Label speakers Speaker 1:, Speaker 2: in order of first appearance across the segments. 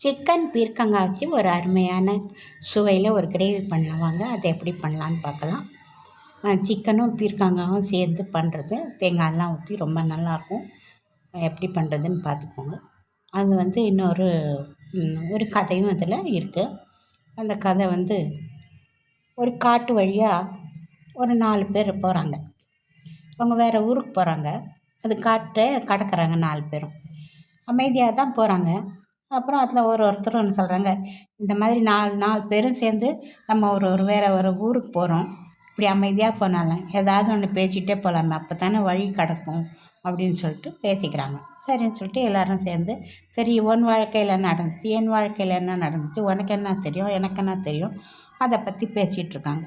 Speaker 1: Chicken பீர்க்கங்காய் வச்சு ஒரு அருமையான சுவையில் ஒரு கிரேவி பண்ணலாம். வாங்க அதை எப்படி பண்ணலான்னு பார்க்கலாம். சிக்கனும் பீர்க்கங்காயும் சேர்ந்து பண்ணுறது தேங்காயெல்லாம் ஊற்றி ரொம்ப நல்லாயிருக்கும். எப்படி பண்ணுறதுன்னு பார்த்துக்கோங்க. அது வந்து இன்னொரு ஒரு கதையும் அதில் இருக்குது அந்த கதை வந்து ஒரு காட்டு வழியாக ஒரு நாலு பேர் போகிறாங்க அவங்க வேறு ஊருக்கு போகிறாங்க அது காட்டை கடக்கிறாங்க நாலு பேரும். அமைதியாக தான் போகிறாங்க அப்புறம் அதில் ஒரு ஒருத்தர் ஒன்று சொல்கிறாங்க இந்த மாதிரி நாலு நாலு பேரும் சேர்ந்து நம்ம ஒரு ஒரு வேறு ஒரு ஊருக்கு போகிறோம் இப்படி அமைதியாக போனாலும் ஏதாவது ஒன்று பேசிகிட்டே போகலாமே அப்போ தானே வழி கிடக்கும் அப்படின்னு சொல்லிட்டு பேசிக்கிறாங்க. சரின்னு சொல்லிட்டு எல்லோரும் சேர்ந்து சரி உன் வாழ்க்கையில் நடந்துச்சு? என் வாழ்க்கையில் என்ன நடந்துச்சு? உனக்கு என்ன தெரியும்? எனக்கு என்ன தெரியும்? அதை பற்றி பேசிகிட்டு இருக்காங்க.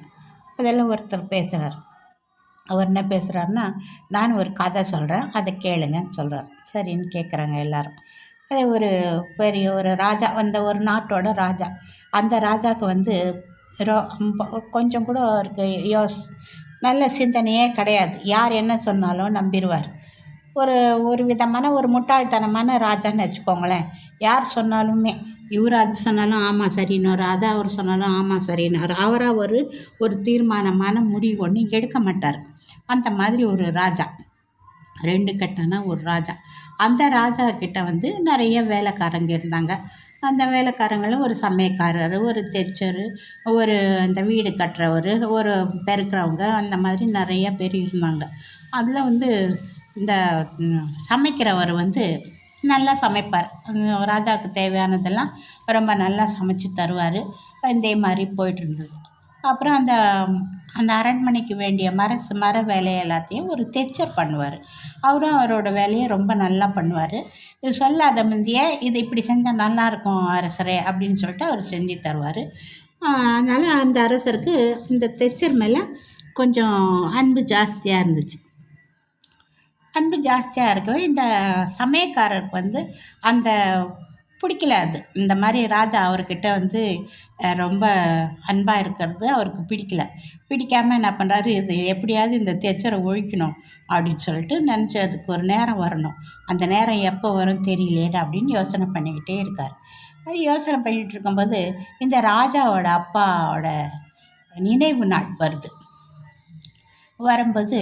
Speaker 1: அதெல்லாம் ஒருத்தர் பேசுகிறார் அவர் என்ன பேசுகிறாருன்னா நான் ஒரு கதை சொல்கிறேன் அதை கேளுங்கன்னு சொல்கிறார் சரின்னு கேட்குறாங்க எல்லோரும். அது ஒரு பெரிய ஒரு ராஜா அந்த ஒரு நாட்டோட ராஜா. அந்த ராஜாவுக்கு வந்து ரோ கொஞ்சம் கூட அவருக்கு யோஸ் நல்ல சிந்தனையே கிடையாது. யார் என்ன சொன்னாலும் நம்பிடுவார் ஒரு ஒரு விதமான ஒரு முட்டாள்தனமான ராஜான்னு வச்சுக்கோங்களேன். யார் சொன்னாலுமே இவர் அது சொன்னாலும் ஆமாம் சரின்னார் அதை அவர் சொன்னாலும் ஆமாம் சரின்னார். அவராக ஒரு ஒரு தீர்மானமான முடிவு ஒன்று எடுக்க மாட்டார். அந்த மாதிரி ஒரு ராஜா. ரெண்டு கட்டான ஒரு ராஜா. அந்த ராஜா கிட்ட வந்து நிறைய வேலைக்காரங்க இருந்தாங்க. அந்த வேலைக்காரங்களும் ஒரு சமையக்காரர் ஒரு தைச்சர் ஒரு அந்த வீடு கட்டுறவர் ஒரு பெருக்கிறவங்க அந்த மாதிரி நிறைய பேர் இருந்தாங்க. அதில் வந்து இந்த சமைக்கிறவர் வந்து நல்லா சமைப்பார். ராஜாவுக்கு தேவையானதெல்லாம் ரொம்ப நல்லா சமைச்சு தருவார். இதே மாதிரி போயிட்டுருந்தது அப்புறம் அந்த அந்த அரண்மனைக்கு வேண்டிய மர மர வேலை எல்லாத்தையும் ஒரு தைச்சர் பண்ணுவார். அவரும் அவரோட வேலையை ரொம்ப நல்லா பண்ணுவார். இது சொல்லாத முந்தைய இது இப்படி செஞ்சால் நல்லாயிருக்கும் அரசரே அப்படின்னு சொல்லிட்டு அவர் செஞ்சு தருவார். அதனால் அந்த அரசருக்கு இந்த தைச்சர் மேலே கொஞ்சம் அன்பு ஜாஸ்தியாக இருந்துச்சு. அன்பு ஜாஸ்தியாக இருக்கவே இந்த சமயக்காரருக்கு வந்து அந்த பிடிக்கல அது. இந்த மாதிரி ராஜா அவர்கிட்ட வந்து ரொம்ப அன்பாக இருக்கிறது அவருக்கு பிடிக்கல. பிடிக்காமல் என்ன பண்ணுறாரு இது எப்படியாவது இந்த தைச்சரை ஒழிக்கணும் அப்படின்னு சொல்லிட்டு நினச்சி அதுக்கு ஒரு நேரம் வரணும். அந்த நேரம் எப்போ வரும் தெரியலேன்னு அப்படின்னு யோசனை பண்ணிக்கிட்டே இருக்கார். அது யோசனை பண்ணிகிட்டு இருக்கும்போது இந்த ராஜாவோட அப்பாவோட நினைவு நாள் வருது. வரும்போது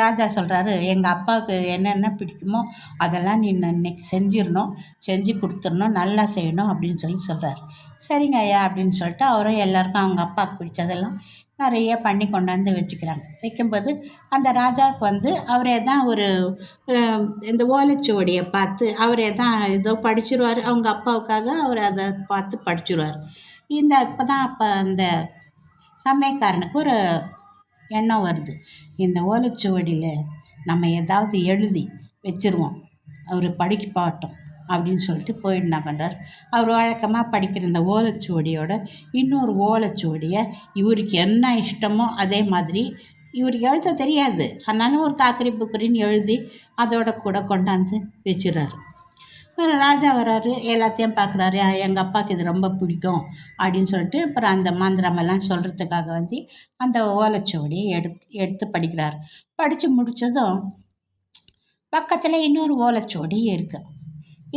Speaker 1: ராஜா சொல்கிறாரு எங்கள் அப்பாவுக்கு என்னென்ன பிடிக்குமோ அதெல்லாம் நீ இன்னைக்கு செஞ்சிடணும் செஞ்சு கொடுத்துடணும் நல்லா செய்யணும் அப்படின்னு சொல்லி சொல்கிறாரு சரிங்க ஐயா அப்படின்னு சொல்லிட்டு அவரும் எல்லாருக்கும் அவங்க அப்பாவுக்கு பிடிச்சதெல்லாம் நிறைய பண்ணி கொண்டாந்து வச்சுக்கிறாங்க. வைக்கும்போது அந்த ராஜாவுக்கு வந்து அவரே தான் ஒரு இந்த ஓலைச்சுவடியை பார்த்து அவரே தான் ஏதோ படிச்சிருவார். அவங்க அப்பாவுக்காக அவர் அதை பார்த்து படிச்சிருவார். இந்த இப்போ தான் அப்போ அந்த சமயக்காரனுக்கு ஒரு எண்ணம் வருது. இந்த ஓலைச்சுவடியில் நம்ம ஏதாவது எழுதி வச்சுருவோம். அவர் படிக்க பாட்டோம் அப்படின்னு சொல்லிட்டு போயிட்டு என்ன பண்ணுறார் அவர் வழக்கமாக படிக்கிற இந்த ஓலைச்சுவடியோட இன்னொரு ஓலைச்சுவடியை இவருக்கு என்ன இஷ்டமோ அதே மாதிரி இவருக்கு எழுத தெரியாது. அதனால ஒரு காக்கரி புக்கரின்னு எழுதி அதோட கூட கொண்டாந்து வச்சுறாரு ராஜா வராரு எல்லாத்தையும் பார்க்குறாரு. எங்கள் அப்பாவுக்கு இது ரொம்ப பிடிக்கும் அப்படின்னு சொல்லிட்டு அப்புறம் அந்த மந்திரமெல்லாம் சொல்கிறதுக்காக வந்து அந்த ஓலைச்சுவடியை எடுத்து எடுத்து படிக்கிறார். படித்து முடித்ததும் பக்கத்தில் இன்னொரு ஓலைச்சுவடி இருக்குது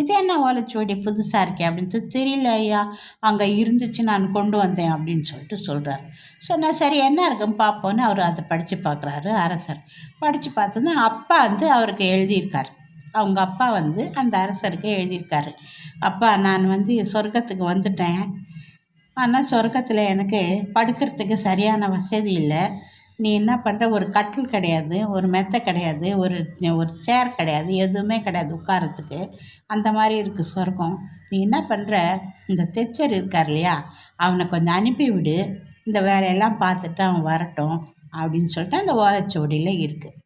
Speaker 1: இது என்ன ஓலைச்சுவடி? புதுசாக இருக்கே அப்படின்ட்டு தெரியல ஐயா அங்கே இருந்துச்சு நான் கொண்டு வந்தேன் அப்படின்னு சொல்லிட்டு சொல்கிறார் சொன்னால் சரி என்ன இருக்குன்னு பார்ப்போன்னு அவர் அதை படித்து பார்க்குறாரு அரசர். படித்து பார்த்தோன்னா அப்பா வந்து அவருக்கு எழுதியிருக்கார். அவங்க அப்பா வந்து அந்த அரசருக்கு எழுதியிருக்காரு. அப்பா நான் வந்து சொர்க்கத்துக்கு வந்துட்டேன். ஆனால் சொர்க்கத்தில் எனக்கு படுக்கிறதுக்கு சரியான வசதி இல்லை. நீ என்ன பண்ணுற ஒரு கட்டில் கிடையாது ஒரு மெத்தை கிடையாது ஒரு ஒரு சேர் கிடையாது எதுவுமே கிடையாது உட்காரத்துக்கு அந்த மாதிரி இருக்குது சொர்க்கம். நீ என்ன பண்ணுற இந்த தெச்சர் இருக்கார் இல்லையா? அவனை கொஞ்சம் அனுப்பிவிடு இந்த வேலையெல்லாம் பார்த்துட்டு அவன் வரட்டும் அப்படின்னு சொல்லிட்டு அந்த ஓலைச்சுவடியில் இருக்குது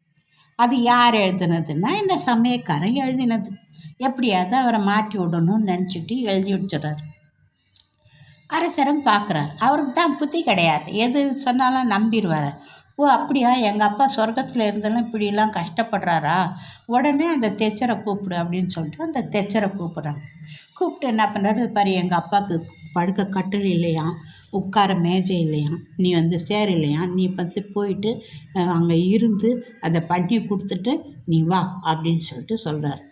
Speaker 1: அது யார் எழுதுனதுன்னா இந்த சமயக்காரன் எழுதினது. எப்படியாவது அவரை மாட்டி விடணும்னு நினச்சிட்டு எழுதி வச்சுறாரு அரசரும் பார்க்குறாரு. அவருக்கு தான் புத்தி கிடையாது. எது சொன்னாலும் நம்பிடுவார். ஓ அப்படியா? எங்கள் அப்பா சொர்க்கத்தில் இருந்தெல்லாம் இப்படிலாம் கஷ்டப்படுறாரா? உடனே அந்த தெச்சரை கூப்பிடு அப்படின்னு சொல்லிட்டு அந்த தெச்சரை கூப்பிட்றாங்க. கூப்பிட்டு என்ன பண்ணுறாரு பாரு எங்கள் அப்பாவுக்கு படுக்க கட்டில் இல்லையா? உட்கார மேஜை இல்லையா? நீ வந்து சேர் இல்லையா? நீ வந்து போயிட்டு அங்கே இருந்து அதை பண்ணி கொடுத்துட்டு நீ வா அப்படின்னு சொல்லிட்டு சொல்கிறார்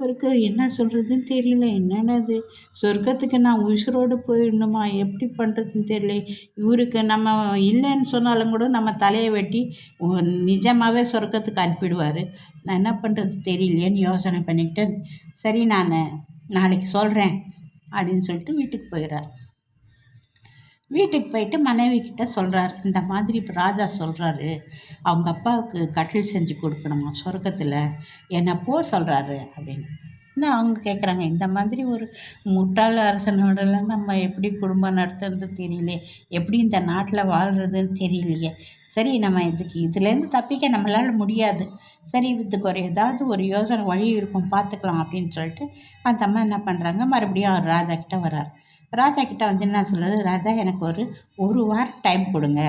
Speaker 1: அவருக்கு என்ன சொல்கிறதுன்னு தெரியல. என்னென்னது? சொர்க்கத்துக்கு நான் உசுரோடு போயிடணுமா? எப்படி பண்ணுறதுன்னு தெரியல. இவருக்கு நம்ம இல்லைன்னு சொன்னாலும் கூட நம்ம தலையை வெட்டி நிஜமாகவே சொர்க்கத்துக்கு அனுப்பிடுவார். நான் என்ன பண்ணுறது தெரியலையேன்னு யோசனை பண்ணிக்கிட்டு சரி நான் நாளைக்கு சொல்கிறேன் அப்படின்னு சொல்லிட்டு வீட்டுக்கு போயிடுறார். வீட்டுக்கு போயிட்டு மனைவி கிட்ட சொல்கிறார் இந்த மாதிரி இப்போ ராஜா சொல்கிறாரு அவங்க அப்பாவுக்கு கட்டில் செஞ்சு கொடுக்கணுமா சொர்க்கத்தில்? என்னை போ சொல்கிறாரு அப்படின்னு. இன்னும் அவங்க கேட்குறாங்க இந்த மாதிரி ஒரு முட்டாள் அரசனோடலாம் நம்ம எப்படி குடும்பம் நடத்துறது தெரியலையே. எப்படி இந்த நாட்டில் வாழ்கிறதுன்னு தெரியலையே. சரி நம்ம இதுக்கு இதுலேருந்து தப்பிக்க நம்மளால் முடியாது. சரி இதுக்கு ஒரு ஏதாவது ஒரு யோசனை வழி இருக்கும் பார்த்துக்கலாம் அப்படின்னு சொல்லிட்டு அந்த அம்மா என்ன பண்ணுறாங்க மறுபடியும் அவர் ராஜா கிட்டே வர்றார். ராஜா கிட்டே வந்து என்ன சொல்கிறாரு ராஜா எனக்கு ஒரு ஒரு வாரம் டைம் கொடுங்க.